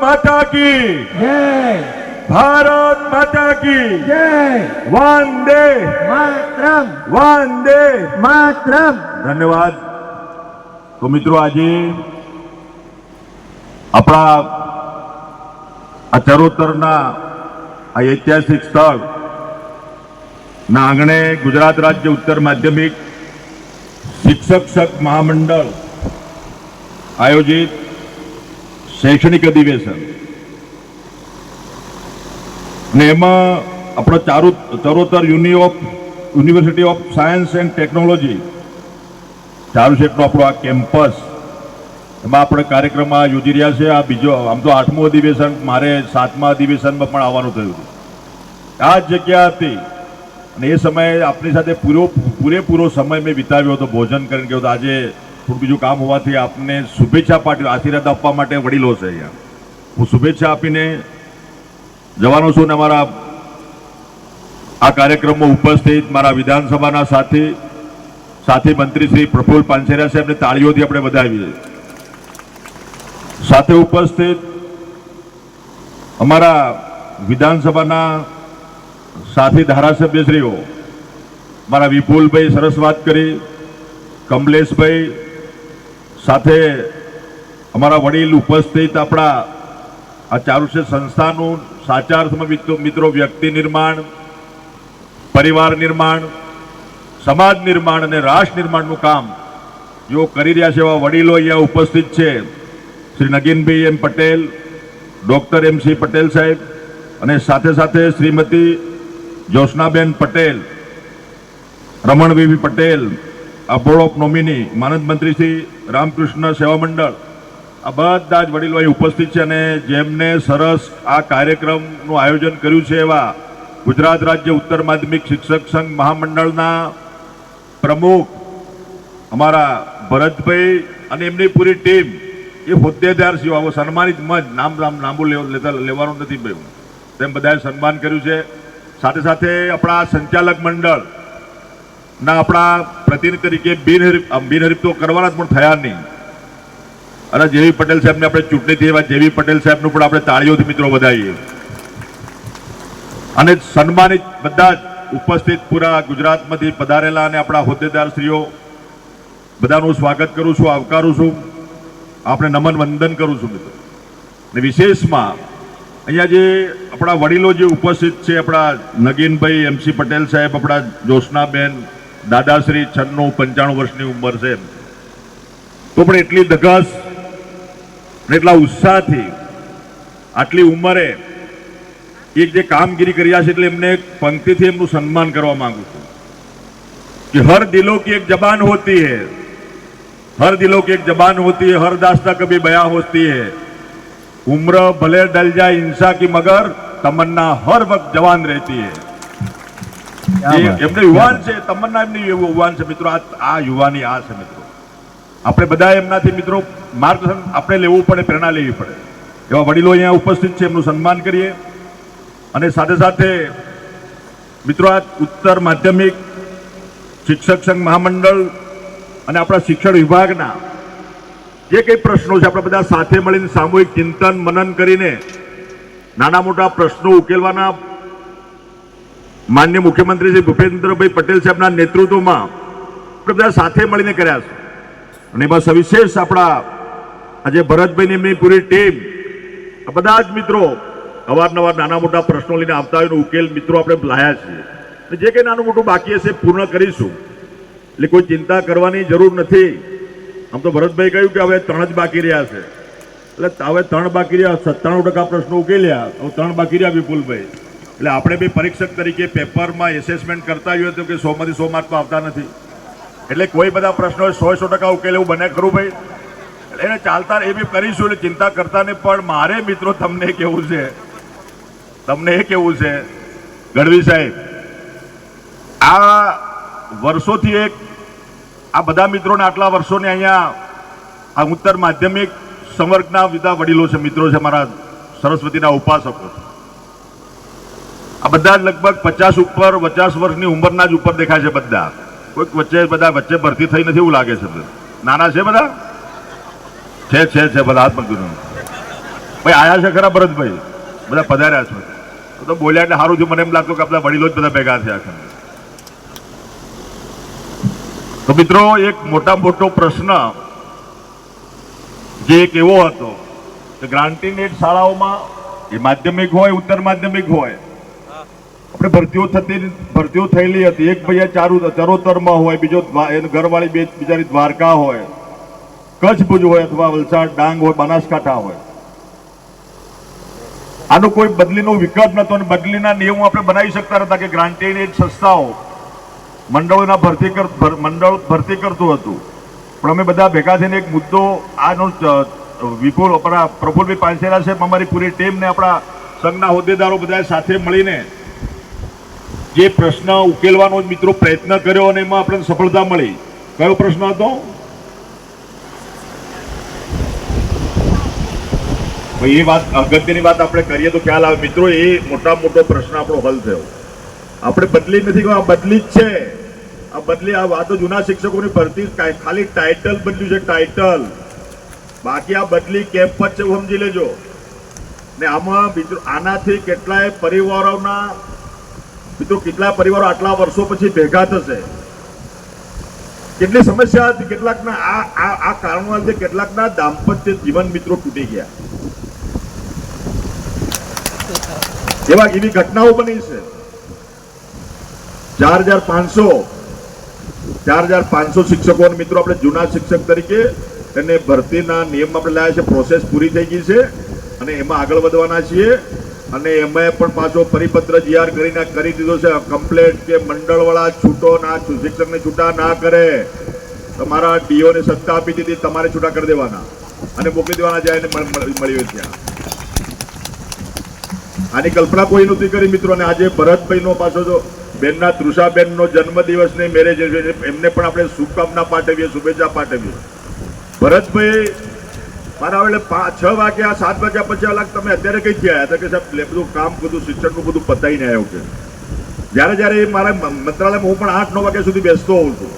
માતા કી જય ભારત માતા કી જય વંદે માતરમ વંદે માતરમ ધન્યવાદ તો મિત્રો આજે આપણા આ ચરોતરના આ ઐતિહાસિક સ્થળ ના આંગણે ગુજરાત રાજ્ય ઉત્તર માધ્યમિક શિક્ષક શક મહામંડળ આયોજિત શૈક્ષણિક અધિવેશન. અને એમાં આપણો Charu, Charotar uni of, university of science and technology ચારુશેટનો આપણો આ કેમ્પસ, એમાં આપણે કાર્યક્રમ યોજી રહ્યા છે. આ બીજો, આમ તો આઠમું અધિવેશન, મારે સાતમા અધિવેશનમાં પણ આવવાનું થયું આ જ જગ્યા હતી. અને એ સમયે આપની સાથે પૂરો, પૂરેપૂરો સમય મેં વિતાવ્યો હતો, ભોજન કરીને ગયો હતો. આજે થોડું બીજું કામ હોવાથી આપને શુભેચ્છા પાઠવી આશીર્વાદ આપવા માટે વડીલો છે અહીંયા. હું શુભેચ્છા આપીને જવાનો છું ને અમારા આ કાર્યક્રમમાં ઉપસ્થિત મારા વિધાનસભાના સાથી સાથી મંત્રી શ્રી પ્રફુલ પાનસેરા સાહેબને તાળીઓથી આપણે વધાવીએ. સાથે ઉપસ્થિત અમારા વિધાનસભાના સાથી ધારાસભ્યશ્રીઓ, મારા વિપુલભાઈ સરસ વાત કરી, કમલેશભાઈ સાથે અમારા વડીલ ઉપસ્થિત આપણા આ ચારુષ્ય સંસ્થાનું સાચા અર્થમાં મિત્રો વ્યક્તિ નિર્માણ, પરિવાર નિર્માણ, સમાજ નિર્માણ અને રાષ્ટ્ર નિર્માણનું કામ જેઓ કરી રહ્યા છે એવા વડીલો અહીંયા ઉપસ્થિત છે. Shri Naginbhai M Patel, doctor M C Patel સાહેબ અને સાથે સાથે શ્રીમતી જ્યોત્સનાબેન પટેલ રમણભાઈ પટેલ આ બોર્ડ ઓફ નોમિની માનદ મંત્રી શ્રી રામકૃષ્ણ સેવા મંડળ. આ બધા જ વડીલો અહીં ઉપસ્થિત છે અને જેમને સરસ આ કાર્યક્રમનું આયોજન કર્યું છે એવા ગુજરાત રાજ્ય ઉત્તર માધ્યમિક શિક્ષક સંઘ મહામંડળના પ્રમુખ અમારા ભરતભાઈ અને એમની પૂરી ટીમ એ હોદ્દેદાર છે સન્માનિત મજ નામ નામ લાંબુ લેતા લેવાનું નથી ભાઈ તેમ બધાએ સન્માન કર્યું છે. સાથે સાથે આપણા સંચાલક મંડળ ના, આપણા પ્રતિનિધિ તરીકે બિનહરીફ બિનહરીફ તો કરવાના જ, પણ થયા નહીં. અને જેવી પટેલ સાહેબને આપણે ચૂંટણી થઈ, એવા જેવી પટેલ સાહેબનું પણ આપણે તાળીઓથી મિત્રો વધાવીએ. અને સન્માનિત બધા જ ઉપસ્થિત પૂરા ગુજરાતમાંથી પધારેલા અને આપણા હોદ્દેદાર શ્રીઓ, બધાનું સ્વાગત કરું છું, આવકારું છું. આપણે નમન વંદન કરું છું, મિત્રો. અને વિશેષમાં, અહીંયા જે આપણા વડીલો જે ઉપસ્થિત છે, આપણા નગીનભાઈ એમસી પટેલ સાહેબ, આપણા જ્યોત્સનાબેન દાદાશ્રી છન્નું પંચાણું વર્ષની ઉંમર છે તો પણ એટલી ધગસ અને એટલા ઉત્સાહથી આટલી ઉંમરે એક જે કામગીરી કર્યા છે એટલે એમને એક પંક્તિથી એમનું સન્માન કરવા માંગુ છું कि हर दिलों की एक जबान होती है हर दिलों की एक जबान होती है हर दास्ता कभी बया होती है उम्र भले डल जाए इंसा की मगर तमन्ना हर वक्त जवान रहती है એ એમને યુવાન છે તમન્ના એમની યુવાન છે મિત્રો. આ આ યુવાની આ છે મિત્રો. આપણે બધા એમનાથી મિત્રો માર્ગદર્શન આપણે લેવું પડે પ્રેરણા લેવી પડે. એવા વડીલો અહીંયા ઉપસ્થિત છે એમનું સન્માન કરીએ. અને સાથે સાથે મિત્રો આ ઉત્તર માધ્યમિક શિક્ષક સંઘ મહામંડળ અને આપણા શિક્ષણ વિભાગના જે કંઈ પ્રશ્નો છે આપણે બધા સાથે મળીને સામૂહિક ચિંતન મનન કરીને નાના મોટા પ્રશ્નો ઉકેલવાના માન્ય મુખ્યમંત્રી શ્રી ભૂપેન્દ્રભાઈ પટેલ સાહેબના નેતૃત્વમાં બધા સાથે મળીને કર્યા છે. અને એમાં સવિશેષ આપણા આજે ભરતભાઈની એમની પૂરી ટીમ, આ બધા જ મિત્રો અવારનવાર નાના મોટા પ્રશ્નો લઈને આવતા હોય ઉકેલ મિત્રો આપણે લાયા છીએ. જે કંઈ નાનું મોટું બાકી હશે પૂર્ણ કરીશું. એટલે કોઈ ચિંતા કરવાની જરૂર નથી. આમ તો ભરતભાઈ કહ્યું કે હવે ત્રણ જ બાકી રહ્યા છે. એટલે હવે ત્રણ બાકી રહ્યા, સત્તાણું ટકા પ્રશ્નો ઉકેલ્યા. હવે ત્રણ બાકી રહ્યા વિપુલભાઈ. એટલે આપણે બી પરીક્ષક તરીકે પેપરમાં એસેસમેન્ટ કરતા હોઈએ તો કે સોમાંથી સો માર્ક તો આવતા નથી. એટલે કોઈ બધા પ્રશ્નો સો સો ટકા ઉકેલ એવું બને ખરું ભાઈ? એને ચાલતા એ બી કરીશું એટલે ચિંતા કરતા નહીં, પણ મારે મિત્રો તમને કેવું છે? તમને એ કેવું છે? ગઢવી સાહેબ, આ વર્ષોથી એક આ બધા મિત્રોને આટલા વર્ષોને અહીંયા આ ઉત્તર માધ્યમિક સંવર્ગના બધા વડીલો છે, મિત્રો છે, મારા સરસ્વતીના ઉપાસકો. છે આ બધા જ લગભગ પચાસ ઉપર, પચાસ વર્ષની ઉંમરના જ ઉપર દેખાય છે બધા. કોઈક વચ્ચે બધા વચ્ચે ભરતી થઈ નથી એવું લાગે છે. નાના છે બધા? છે છે છે, બધા હાથ પકડ્યું ભાઈ, આયા છે ખરા ભરતભાઈ? બધા પધાર્યા છે. તો બોલ્યા એટલે સારું થયું. મને એમ લાગતું કે આપણા વડીલો જ બધા ભેગા થયા છે. તો મિત્રો, એક મોટા મોટો પ્રશ્ન જે એક એવો હતો કે ગ્રાન્ટીનેટ શાળાઓમાં એ માધ્યમિક હોય, ઉત્તર માધ્યમિક હોય આપણે ભરતીઓ થતી ભરતીઓ થયેલી હતી. એક ભૈયા ચારુ ચરોતરમાં હોય, બીજો ઘરવાળી બે બિચારી દ્વારકા હોય કચ્છ ભુજ હોય અથવા વલસાડ, ડાંગ હોય, બનાસકાંઠા હોય. આનો કોઈ બદલીનો વિકલ્પ નતો અને બદલીના નિયમો આપણે બનાવી શકતા હતા કે ગ્રાન્ટેડ સંસ્થાઓ મંડળોના ભરતી કર મંડળ ભરતી કરતું હતું. પણ અમે બધા ભેગા થઈને એક મુદ્દો આનો વિપુલ, આપણા પ્રફુલભાઈ પાંચેલા છે અમારી પૂરી ટીમને, આપણા સંઘના હોદ્દેદારો બધા સાથે મળીને જે પ્રશ્ન ઉકેલવાનો મિત્રો પ્રયત્ન કર્યો અને એમાં આપણને સફળતા મળી. કયો પ્રશ્ન હતો? ભાઈ, એ વાત અગત્યની વાત આપણે કરીએ તો ખ્યાલ આવે. મિત્રો, એ મોટા મોટો પ્રશ્ન આપણો હલ થયો. આપણે બદલી નથી આ બદલી જ છે. આ બદલી, આ વાતો જૂના શિક્ષકોની ભરતી ખાલી ટાઇટલ બદલ્યું છે ટાઇટલ બાકી આ બદલી કેમ્પ જ છે, સમજી લેજો. ને આમાં મિત્રો, આનાથી કેટલાય પરિવારોના મિત્રો કેટલા પરિવારો આટલા વર્ષો પછી ભેગા થશે? કેટલી સમસ્યા હતી, કેટલાકના આ આ આ કારણો લીધે કેટલાકના દાંપત્ય જીવન મિત્રો તૂટી ગયા. એવા એવી ઘટનાઓ બની છે. ચાર હજાર પાંચસો, ચાર હજાર પાંચસો શિક્ષકો મિત્રો આપણે જૂના શિક્ષક તરીકે એને ભરતીના નિયમ આપણે લાવ્યા છે પ્રોસેસ પૂરી થઈ ગઈ છે અને એમાં આગળ વધવાના છીએ. અને એમાં પણ પાછો પરિપત્ર જીઆર કરીને કરી દીધો છે. કમ્પ્લેટ કે મંડળવાળા છૂટો ના શિક્ષકને છૂટા ના કરે. તમારા ડીઓને સત્તા આપી દીધી, તમારે છૂટા કરી દેવાના. અને મોકલી દેવાના જાય એને મળ- મળ- મળી હોય ત્યાં. આની કલ્પના કોઈ નહોતી કરી મિત્રો, અને આજે ભરતભાઈનો પાછો જો બેનના, તૃષાબેનનો જન્મદિવસની મેરેજ એમને પણ આપણે શુભકામના પાઠવીએ, શુભેચ્છા પાઠવીએ. ભરતભાઈ મારા હવે પાંચ છ વાગ્યા, સાત વાગ્યા પછી અલગ તમે અત્યારે કઈ થયા? હતા કે સાહેબ બધું કામ બધું, શિક્ષણનું બધું પતાવીને આવ્યો કે. જ્યારે જ્યારે એ મારા મંત્રાલયમાં હું પણ આઠ, નવ વાગ્યા સુધી બેસતો હોઉં છું.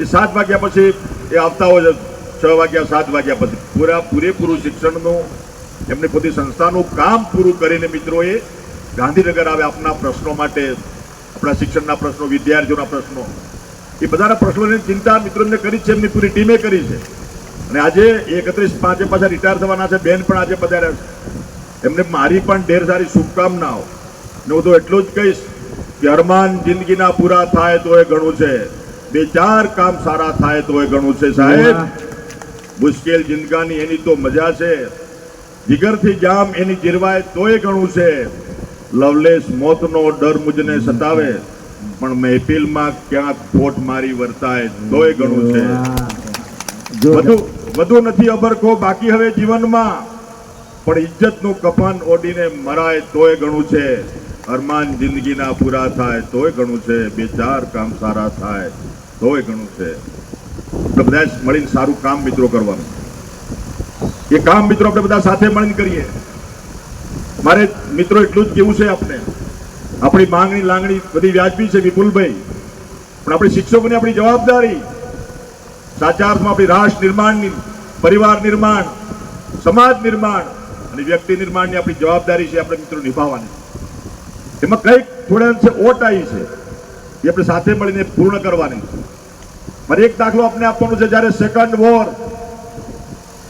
એ સાત વાગ્યા પછી એ આવતા હોય છે. છ વાગ્યા, સાત વાગ્યા પછી પૂરા પૂરેપૂરું શિક્ષણનું, એમની પોતી સંસ્થાનું કામ પૂરું કરીને મિત્રોએ ગાંધીનગર આવે આપના પ્રશ્નો માટે, આપણા શિક્ષણના પ્રશ્નો, વિદ્યાર્થીઓના પ્રશ્નો. એ બધાના પ્રશ્નોની ચિંતા મિત્રોને કરી છે, એમની પૂરી ટીમે કરી છે. અને આજે એકત્રીસ પાંચે પાછા રિટાયર થવાના છે. બેન પણ આજે પધાર્યા છે. એમને મારી પણ ઢેર સારી શુભકામનાઓ. ને હું તો એટલું જ કહીશ કે અરમાન જિંદગીના પૂરા થાય તો એ ઘણું છે. બે ચાર કામ સારા થાય તો એ ઘણું છે સાહેબ. મુશ્કેલ જિંદગાની એની તો મજા છે. જીગરથી જામ એની જીરવાય તોય ઘણું છે. લવલેસ મોતનો ડર મુજને સતાવે. પણ મહેફિલમાં ક્યાંક ફોટ મારી વર્તાય તોય ઘણું છે. વધુ વધુ નથી અબરખો બાકી હવે જીવનમાં. પણ ઇજ્જતનું કફન ઓડીને મરાય તોય ઘણું છે. અરમાન જિંદગીના પૂરા થાય તોય ઘણું છે. બે ચાર કામ સારા થાય તોય ઘણું છે. તો બધા મળીને સારું કામ મિત્રો કરવાનું. એ કામ મિત્રો આપણે બધા સાથે મળીને કરીએ. મારે મિત્રો એટલું જ કેવું છે આપણે આપણી માંગણી લાગણી બધી વ્યાજબી છે વિપુલભાઈ. પણ આપણી શિક્ષકોની આપણી જવાબદારી સાચા અર્થમાં આપણી રાષ્ટ્ર નિર્માણની, પરિવાર નિર્માણ, સમાજ નિર્માણ અને વ્યક્તિ નિર્માણની આપણી જવાબદારી છે આપણે મિત્રો નિભાવવાની. એમાં કંઈક થોડા અંશે ઓટ આવી છે. એ આપણે સાથે મળીને પૂર્ણ કરવાની. મારે એક દાખલો આપણે આપવાનો છે. જ્યારે સેકન્ડ વોર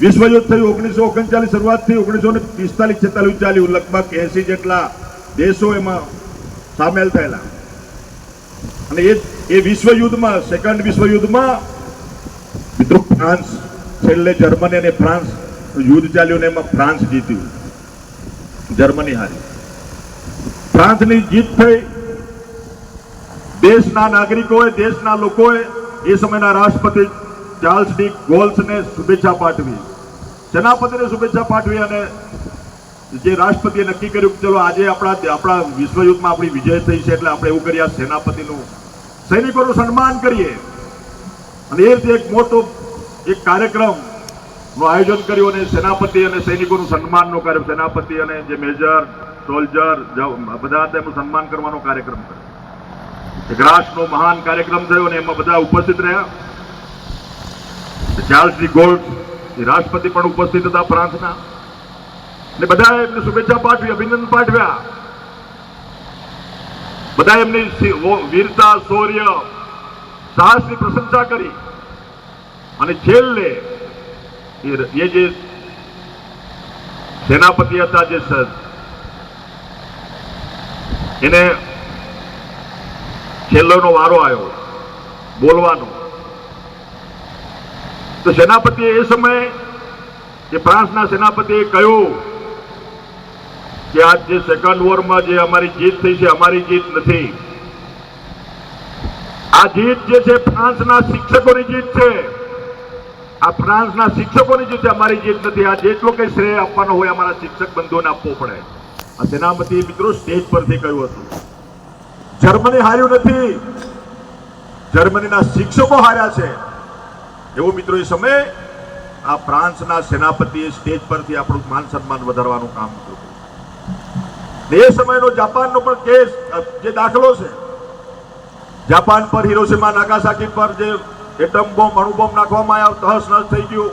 વિશ્વયુદ્ધ થયું, ઓગણીસો ઓગણચાલીસ શરૂઆતથી ઓગણીસો ને પિસ્તાલીસ છેતાલીસ ચાલ્યું લગભગ એસી જેટલા દેશો એમાં સામેલ થયેલા. અને એ એ વિશ્વયુદ્ધમાં સેકન્ડ વિશ્વયુદ્ધમાં મિત્રો, ફ્રાન્સ છેલ્લે જર્મની અને ફ્રાન્સ યુદ્ધ ચાલ્યું ને એમાં ફ્રાન્સ જીત્યું. જર્મની હારી. ફ્રાન્સની જીત થઈ. દેશના નાગરિકોએ, દેશના લોકોએ એ સમયના રાષ્ટ્રપતિ ચાર્લ્સ ડી ગોલ્સને શુભેચ્છા પાઠવી. સેનાપતિને શુભેચ્છા પાઠવી અને જે રાષ્ટ્રપતિએ નક્કી કર્યું કે ચલો આજે આપણા આપણા વિશ્વયુદ્ધમાં આપણી વિજય થઈ છે એટલે આપણે એવું કરીએ સેનાપતિનું સૈનિકોનું સન્માન કરીએ. અને એ રીતે એક મોટો એક કાર્યક્રમનું આયોજન કર્યું અને સેનાપતિ અને સૈનિકોનું સન્માનનો કાર્ય સેનાપતિ અને જે મેજર સોલ્જર બધા હતા સન્માન કરવાનો કાર્યક્રમ કર્યો. એક રાષ્ટ્રનો મહાન કાર્યક્રમ થયો અને એમાં બધા ઉપસ્થિત રહ્યા. ચાર્લ્સ ગોલ્ડ રાષ્ટ્રપતિ પણ ઉપસ્થિત હતા ફ્રાન્સના. ને બધા એમને શુભેચ્છા પાઠવી, અભિનંદન પાઠવ્યા. બધા એમની વીરતા, શૌર્ય સાહસની પ્રશંસા કરી. અને છેલ્લે એ જે સેનાપતિ હતા જે એને છેલ્લોનો વારો આવ્યો, બોલવાનો. તો સેનાપતિએ એ સમયે એ ફ્રાન્સના સેનાપતિએ કહ્યું કે આ જે સેકન્ડ વોરમાં જે અમારી જીત થઈ છે, અમારી જીત નથી. આ જીત જે છે ફ્રાન્સના શિક્ષકોની જીત છે. આ ફ્રાન્સના શિક્ષકોની જીત અમારી જીત નથી. આ જેટલો કઈ શ્રેય આપવાનો હોય અમારા શિક્ષક બંધુઓને આપવો પડે. આ સેનાપતિ મિત્રો સ્ટેજ પરથી કહ્યું હતું. જર્મની હાર્યું નથી. જર્મનીના શિક્ષકો હાર્યા છે. એવું મિત્રો એ સમયે આ ફ્રાન્સના સેનાપતિએ સ્ટેજ પરથી આપણું માન સન્માન વધારવાનું કામ કર્યું એ સમયનો જાપાનનો પણ કેસ જે દાખલો છે જાપાન પર, હિરોશીમા નાગાસાકી પર જે એટમ બોમ્બ, અણુ બોમ્બ નાખવામાં આવ્યા, તહસ નહસ થઈ ગયું.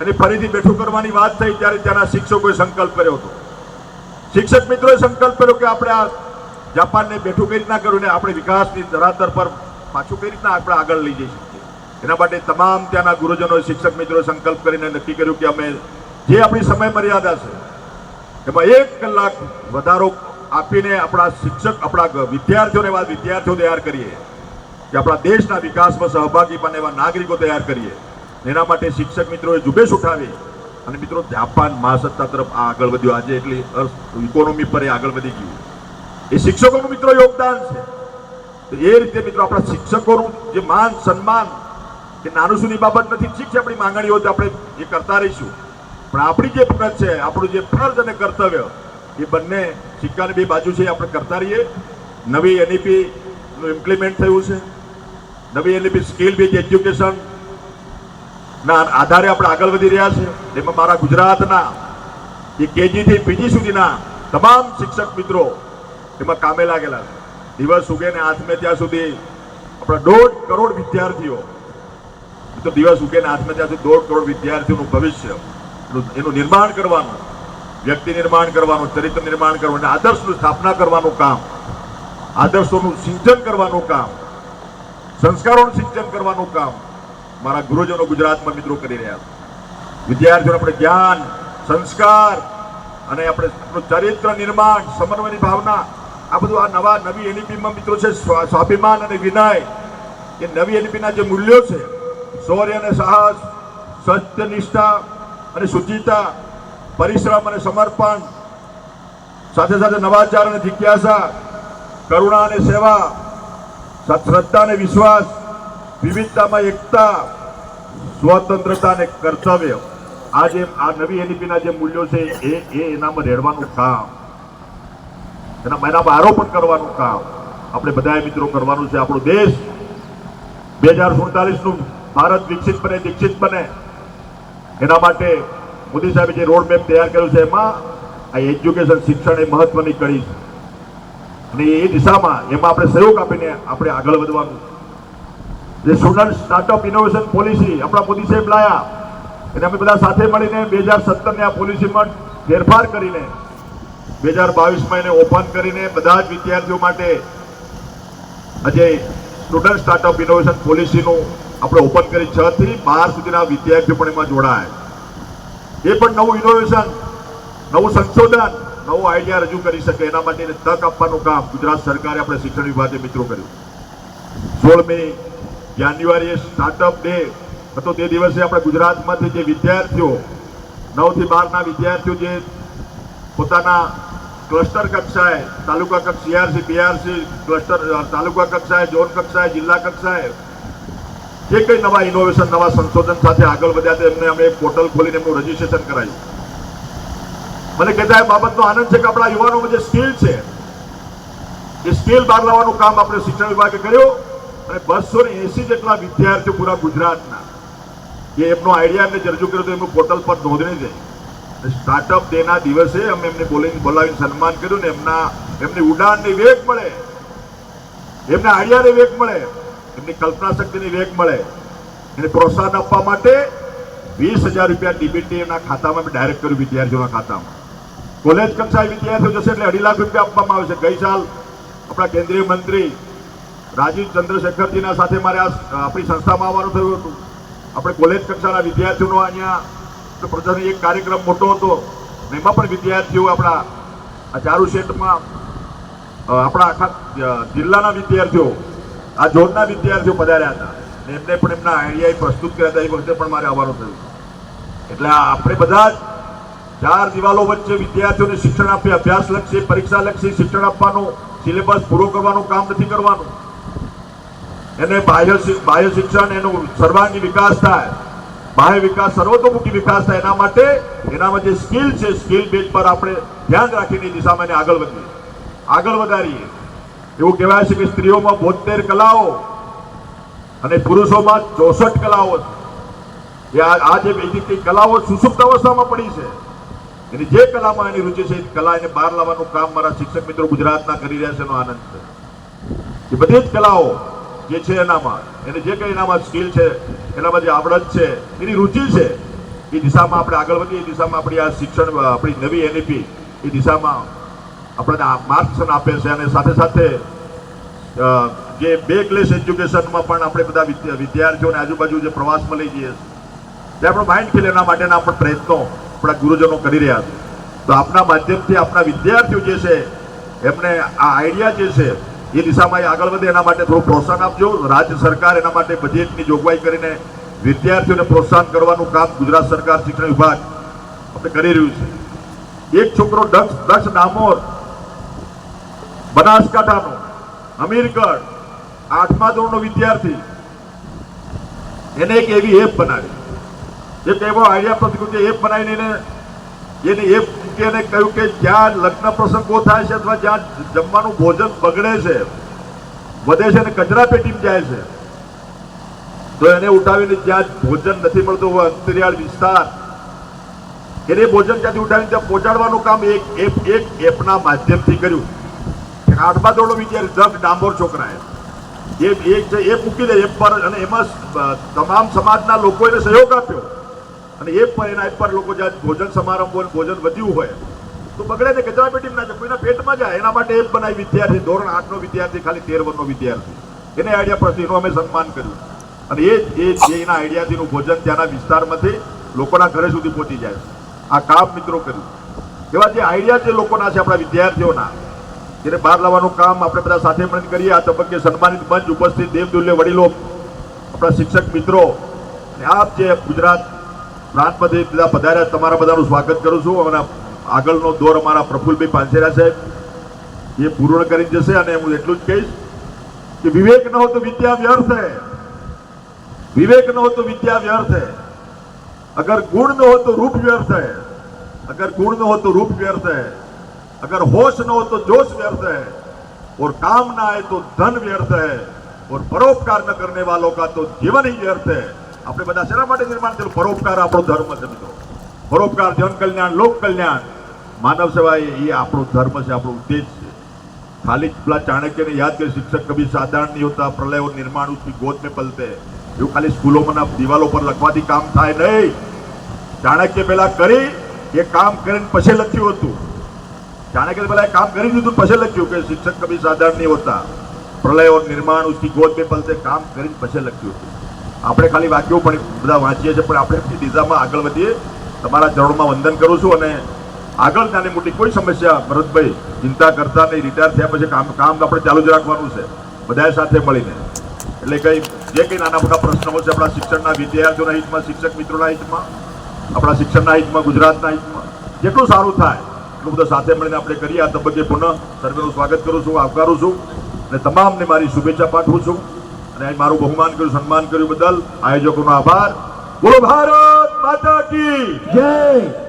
અને ફરીથી બેઠું કરવાની વાત થઈ ત્યારે ત્યાંના શિક્ષકોએ સંકલ્પ કર્યો હતો. શિક્ષક મિત્રોએ સંકલ્પ કર્યો કે આપણે આ જાપાનને બેઠું કઈ રીતના કર્યું ને આપણે વિકાસની ધરાતર પર પાછું કઈ રીતના આપણે આગળ લઈ જઈ શકીએ. એના માટે તમામ ત્યાંના ગુરુજનોએ શિક્ષક મિત્રોએ સંકલ્પ કરીને નક્કી કર્યું કે અમે જે આપણી સમય મર્યાદા છે, એમાં એક કલાક વધારો આપીને આપણા શિક્ષક, આપણા વિદ્યાર્થીઓને એવા વિદ્યાર્થીઓ તૈયાર કરીએ. કે આપણા દેશના વિકાસમાં સહભાગી બને એવા નાગરિકો તૈયાર કરીએ. એના માટે શિક્ષક મિત્રોએ ઝુંબેશ ઉઠાવી. અને મિત્રો, જાપાન મહાસત્તા તરફ આગળ વધ્યું. આજે એટલી ઇકોનોમી પર એ આગળ વધી ગયું. એ શિક્ષકોનું મિત્રો યોગદાન છે. તો એ રીતે મિત્રો આપણા શિક્ષકોનું જે માન, સન્માન કે નાનું સુની બાબત નથી, ઠીક છે, આપણી માંગણીઓ આપણે એ કરતા રહીશું. પણ આપણી જે ફરજ છે, આપણું જે ફરજ અને કર્તવ્ય એ બંને સિક્કાની બે બાજુ છે, આપણે કરતા રહીએ. નવી એનઈપીનું ઇમ્પ્લિમેન્ટ થયું છે. નવી એનઈપી સ્કિલ બેઝ એજ્યુકેશન ના આધારે આપણે આગળ વધી રહ્યા છે. એમાં મારા ગુજરાતના એ કેજીથી પીજી સુધીના તમામ શિક્ષક મિત્રો એમાં કામે લાગેલા છે. દિવસ ઉગે ને હાથમે ત્યાં સુધી આપણા દોઢ કરોડ વિદ્યાર્થીઓ તો દિવસ ઉગે ને હાથમે ત્યાં સુધી દોઢ કરોડ વિદ્યાર્થીઓનું ભવિષ્ય એનું નિર્માણ કરવાનું વ્યક્તિ નિર્માણ કરવાનું, ચરિત્ર નિર્માણ કરવાનું આદર્શનું સ્થાપના કરવાનું કામ. આદર્શોનું સિંચન કરવાનું કામ. સંસ્કારોનું સિંચન કરવાનું કામ. મારા ગુરુજનો ગુજરાતમાં મિત્રો કરી રહ્યા છે. વિદ્યાર્થીઓને આપણે જ્ઞાન, સંસ્કાર અને આપણે આપણું ચરિત્ર નિર્માણ, સમન્વયની ભાવના, આ બધું આ નવા નવી એનઈપીમાં મિત્રો છે સ્વાભિમાન અને વિનય. એ નવી એનઈપીના જે મૂલ્યો છે, શૌર્ય અને સાહસ સત્ય નિષ્ઠા અને શુચિતા પરિશ્રમ અને સમર્પણ, સાથે સાથે નવાચાર અને જિજ્ઞાસા, કરુણા અને સેવા શ્રદ્ધા અને વિશ્વાસ, વિવિધતામાં એકતા, સ્વતંત્રતા અને કર્તવ્ય. આ જે આ નવી એનઈપીના જે મૂલ્યો છે, એ એ એનામાં રેડવાનું કામ. એના એનામાં આરોપણ કરવાનું કામ. આપણે બધાએ મિત્રો કરવાનું છે, આપણો દેશ બે હજાર સુડતાલીસનું ભારત વિકસિત બને, દીક્ષિત બને. એના માટે મોદી સાહેબે જે રોડ મેપ તૈયાર કર્યું છે, એમાં આ એજ્યુકેશન શિક્ષણ એ મહત્વની કડી છે. અને એ દિશામાં એમાં આપણે સહયોગ આપીને આપણે આગળ વધવાનું જે સ્ટુડન્ટ સ્ટાર્ટઅપ ઇનોવેશન પોલિસી આપણા મોદી સાહેબ લાયા, એને અમે બધા સાથે મળીને બે હજાર સત્તરની આ પોલિસીમાં ફેરફાર કરીને બે હજાર બાવીસમાં એને ઓપન કરીને બધા જ વિદ્યાર્થીઓ માટે આજે સ્ટુડન્ટ સ્ટાર્ટઅપ ઇનોવેશન પોલિસીનું આપણે ઓપન કરી. છ થી બાર સુધીના વિદ્યાર્થીઓ પણ એમાં જોડાય એ પણ નવું ઇનોવેશન નવું સંશોધન, નવો આઈડિયા રજૂ કરી શકે. એના માટેની તક આપવાનું કામ ગુજરાત સરકારે આપણે શિક્ષણ વિભાગે મિત્રો કર્યું. સોળમી જાન્યુઆરીએ સ્ટાર્ટઅપ ડે હતો. તે દિવસે આપણે ગુજરાતમાંથી જે વિદ્યાર્થીઓ, નવથી બારના વિદ્યાર્થીઓ જે પોતાના ક્લસ્ટર કક્ષાએ, તાલુકા કક્ષ સીઆરસી બીઆરસી ક્લસ્ટર તાલુકા કક્ષાએ ઝોન કક્ષાએ, જિલ્લા કક્ષાએ જે કંઈ નવા ઇનોવેશન નવા સંશોધન સાથે આગળ વધ્યા છે, એમને અમે પોર્ટલ ખોલીને એમનું રજીસ્ટ્રેશન કરાયું. મને કહેતા એ બાબતનો આનંદ છે કે આપણા યુવાનોમાં જે સ્કિલ છે, એ સ્કિલ બહાર લાવવાનું કામ આપણે શિક્ષણ વિભાગે કર્યું અને બસો ને એસી જેટલા વિદ્યાર્થીઓ પૂરા ગુજરાતના. એ એમનો આઈડિયા એમને રજૂ કર્યો તો એમનું પોર્ટલ પર નોંધણી થઈ. સ્ટાર્ટઅપ ડેના દિવસે અમે એમને બોલીને, બોલાવીને સન્માન કર્યું ને એમના, એમની ઉડાનની વેગ મળે. એમના આઈડિયાને વેગ મળે. એમની કલ્પના શક્તિની વેગ મળે. એને પ્રોત્સાહન આપવા માટે વીસ હજાર રૂપિયા ડીબીટી એના ખાતામાં મેં ડાયરેક્ટ કર્યું વિદ્યાર્થીઓના ખાતામાં. કોલેજ કક્ષાએ વિદ્યાર્થીઓ જશે એટલે અઢી લાખ રૂપિયા આપવામાં આવશે ગઈ સાલ આપણા કેન્દ્રીય મંત્રી રાજીવ ચંદ્રશેખરજીના સાથે મારે આ આપણી સંસ્થામાં આવવાનું થયું હતું. આપણે કોલેજ કક્ષાના વિદ્યાર્થીઓનો અહીંયા પ્રદર્શન એક કાર્યક્રમ મોટો હતો ને એમાં પણ વિદ્યાર્થીઓ આપણા આ ચારુ શેઠમાં આપણા આખા જિલ્લાના વિદ્યાર્થીઓ આ ઝોનના વિદ્યાર્થીઓ પધાર્યા હતા એમને પણ એમના આઈડિયા પ્રસ્તુત કર્યા હતા એ વખતે પણ મારે આવવાનું થયું એટલે આપણે બધા જ ચાર દિવાલો વચ્ચે વિદ્યાર્થીઓને શિક્ષણ આપી, અભ્યાસલક્ષી, પરીક્ષાલક્ષી શિક્ષણ આપવાનું, સિલેબસ પૂરો કરવાનું કામ નથી કરવાનું. એને બાહ્ય બાહ્ય શિક્ષણ, એનો સર્વાંગી વિકાસ થાય. બાહ્ય વિકાસ સર્વતોમુખી વિકાસ થાય. એના માટે એનામાં જે સ્કિલ છે, સ્કિલ બેઝ પર આપણે ધ્યાન રાખીને દિશામાં આગળ વધીએ. આગળ વધારીએ. એવું કહેવાય છે કે સ્ત્રીઓમાં બોતેર કલાઓ અને પુરુષોમાં ચોસઠ કલાઓ એ આ જે વૈદિક કલાઓ સુસુપ્ત અવસ્થામાં પડી છે. એની જે કલામાં એની રુચિ છે, એ કલા એને બહાર લાવવાનું કામ મારા શિક્ષક મિત્રો ગુજરાતના કરી રહ્યા છે એનો આનંદ છે. એ બધી જ કલાઓ જે છે એનામાં, એને જે કંઈ એનામાં સ્કિલ છે, એનામાં જે આવડત છે, એની રુચિ છે, એ દિશામાં આપણે આગળ વધીએ, એ દિશામાં આપણી આ શિક્ષણ, આપણી નવી એનઈપી, એ દિશામાં આપણને માર્ગદર્શન આપે છે અને સાથે સાથે જે બેકલેસ એજ્યુકેશનમાં પણ આપણે બધા વિદ્યા- વિદ્યાર્થીઓને આજુબાજુ જે પ્રવાસમાં લઈ જઈએ તે આપણો માઇન્ડ ખીલે એના માટેના પણ પ્રયત્નો આપણા ગુરુજનો કરી રહ્યા છે. તો આપના માધ્યમથી આપણા વિદ્યાર્થીઓ જે છે, એમને આ આઈડિયા જે છે, એ દિશામાં એ આગળ વધે, એના માટે થોડું પ્રોત્સાહન આપજો. રાજ્ય સરકાર એના માટે બજેટની જોગવાઈ કરીને વિદ્યાર્થીઓને પ્રોત્સાહન કરવાનું કામ ગુજરાત સરકાર શિક્ષણ વિભાગ આપણે કરી રહ્યું છે. એક છોકરો દક્ષ દક્ષ ડામોર બનાસકાંઠાનો, અમીરગઢ, આઠમા ધોરણનો વિદ્યાર્થી. એને એક એવી એપ બનાવી. એક એવો આઈડિયા પ્રતિકૃતિ એપ બનાવીને એને એની એપ એને કહ્યું કે જ્યાં લગ્ન પ્રસંગો થાય છે અથવા જ્યાં જમવાનું ભોજન બગડે છે, વધે છે અને કચરા પેટીમાં જાય છે, તો એને ઉઠાવીને જ્યાં ભોજન નથી મળતું હોય, અંતરિયાળ વિસ્તાર, એને ભોજન ત્યાંથી ઉઠાવીને ત્યાં પહોંચાડવાનું કામ એક એપ, એક એપના માધ્યમથી કર્યું. એક દોડો વિદ્યાર્થી દસ ડાંબોર છોકરાએ. એ એક છે એ મૂકી દે એ પર અને એમાં તમામ સમાજના લોકોએ સહયોગ આપ્યો. અને એ પણ એના પર લોકો જ્યાં ભોજન સમારંભ હોય ભોજન વધ્યું હોય, તો બગડે ને કચરા પેટીમાં ના જાય, કોઈના પેટમાં જાય, એના માટે એપ બનાવી વિદ્યાર્થી. ધોરણ આઠનો વિદ્યાર્થી, ખાલી તેર વર્ષનો વિદ્યાર્થી. એને આઈડિયા પરથી એનું અમે સન્માન કર્યું. અને એ એ જે એના આઈડિયાથીનું ભોજન ત્યાંના વિસ્તારમાંથી લોકોના ઘરે સુધી પહોંચી જાય. આ કામ મિત્રો કર્યું. એવા જે આઈડિયા જે લોકોના છે, આપણા વિદ્યાર્થીઓના જેને બહાર લાવવાનું કામ આપણે બધા સાથે મળીને કરીએ. આ તબક્કે સન્માનિત મંચ ઉપસ્થિત દેવદુલ્ય વડીલો, આપણા શિક્ષક મિત્રો અને આપ જે ગુજરાત પ્રાંતમાંથી બધા પધાર્યા તમારા બધાનું સ્વાગત કરું છું. અને આગળનો દોર અમારા પ્રફુલભાઈ પાંસેરા સાહેબ, એ પૂર્ણ કરી જશે અને હું એટલું જ કહીશ કે વિવેક ન હો વિદ્યા વ્યર્થ હે. વિવેક ન હો વિદ્યા વ્યર્થ હે. અગર ગુણ ન હોતો રૂપ વ્યર્થ હે. અગર ગુણ ન હોતો રૂપ વ્યર્થ હે. अगर होश न हो तो जोश व्यर्थ है और काम ना आए तो धन व्यर्थ है और परोपकार न करने वालों का तो जीवन ही व्यर्थ है આપણે બધા શેના માટે નિર્માણ થયેલું પરોપકાર આપણો ધર્મ છે મિત્રો પરોપકાર જન કલ્યાણ લોક કલ્યાણ માનવ સેવા એ એ આપણો ધર્મ છે આપણો ઉદ્દેશ છે खाली પેલા ચાણક્યને યાદ કરી શિક્ષક કભી સાધારણ નહીં હોતા પ્રલય और निर्माण उसकी गोद में पलते हैं એવું ખાલી સ્કૂલોમાં દિવાલો પર લખવાથી કામ થાય નહીં ચાણક્ય પેલા કરી એ કામ કરીને પછી લખ્યું હતું ચાણક્ય પહેલાં કામ કરી દીધું, પછી લખ્યું કે શિક્ષક કભી સાધારણ નહીં હોતા પ્રલય ઓર નિર્માણ ઉસકી ગોદ પે પલતે કામ કરી પછી લખ્યું હતું. આપણે ખાલી વાક્યો પણ બધા વાંચીએ છીએ, પણ આપણે દિશામાં આગળ વધીએ. તમારા ચરણોમાં વંદન કરું છું અને આગળ નાની મોટી કોઈ સમસ્યા, ભરતભાઈ, ચિંતા કરતા નહીં, રિટાયર થયા પછી કામ કામ આપણે ચાલુ જ રાખવાનું છે. બધા સાથે મળીને. એટલે કંઈ, જે કંઈ નાના મોટા પ્રશ્નો છે, આપણા શિક્ષણના વિદ્યાર્થીઓના હિતમાં, શિક્ષક મિત્રોના હિતમાં, આપણા શિક્ષણના હિતમાં, ગુજરાતના હિતમાં, જેટલું સારું થાય એટલું બધું સાથે મળીને આપણે કરીએ. આ તબક્કે પુનઃ સર્વેનું સ્વાગત કરું છું, આવકારું છું અને તમામને મારી શુભેચ્છા પાઠવું છું. અને મારું બહુમાન કર્યું, સન્માન કર્યું બદલ આયોજકોનો આભાર. બોલો ભારત માતા કી જય!